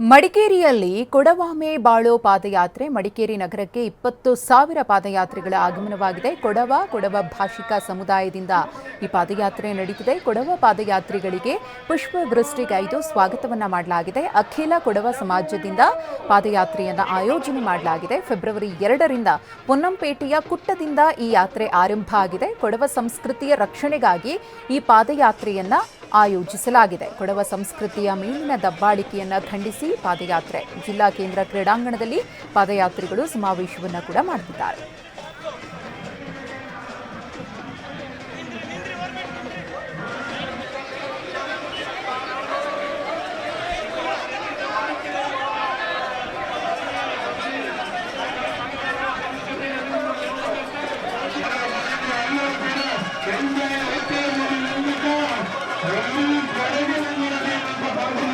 ಮಡಿಕೇರಿಯಲ್ಲಿ ಕೊಡವಾಮೆ ಬಾಳೋ ಪಾದಯಾತ್ರೆ. ಮಡಿಕೇರಿ ನಗರಕ್ಕೆ ಇಪ್ಪತ್ತು ಸಾವಿರ ಪಾದಯಾತ್ರೆಗಳ ಆಗಮನವಾಗಿದೆ. ಕೊಡವ ಕೊಡವ ಭಾಷಿಕ ಸಮುದಾಯದಿಂದ ಈ ಪಾದಯಾತ್ರೆ ನಡೀತಿದೆ. ಕೊಡವ ಪಾದಯಾತ್ರಿಗಳಿಗೆ ಪುಷ್ಪವೃಷ್ಟಿಗೈದು ಸ್ವಾಗತವನ್ನು ಮಾಡಲಾಗಿದೆ. ಅಖಿಲ ಕೊಡವ ಸಮಾಜದಿಂದ ಪಾದಯಾತ್ರೆಯನ್ನು ಆಯೋಜನೆ ಮಾಡಲಾಗಿದೆ. ಫೆಬ್ರವರಿ ಎರಡರಿಂದ ಪೊನ್ನಂಪೇಟೆಯ ಕುಟ್ಟದಿಂದ ಈ ಯಾತ್ರೆ ಆರಂಭ ಆಗಿದೆ. ಕೊಡವ ಸಂಸ್ಕೃತಿಯ ರಕ್ಷಣೆಗಾಗಿ ಈ ಪಾದಯಾತ್ರೆಯನ್ನ ಆಯೋಜಿಸಲಾಗಿದೆ. ಕೊಡವ ಸಂಸ್ಕೃತಿಯ ಮೇಲಿನ ದಬ್ಬಾಳಿಕೆಯನ್ನು ಖಂಡಿಸಿ ಪಾದಯಾತ್ರೆ. ಜಿಲ್ಲಾ ಕೇಂದ್ರ ಕ್ರೀಡಾಂಗಣದಲ್ಲಿ ಪಾದಯಾತ್ರಿಗಳು ಸಮಾವೇಶವನ್ನು ಕೂಡ ಮಾಡುತ್ತಿದ್ದಾರೆ கடவுள் நம்ம பார்க்கணும்.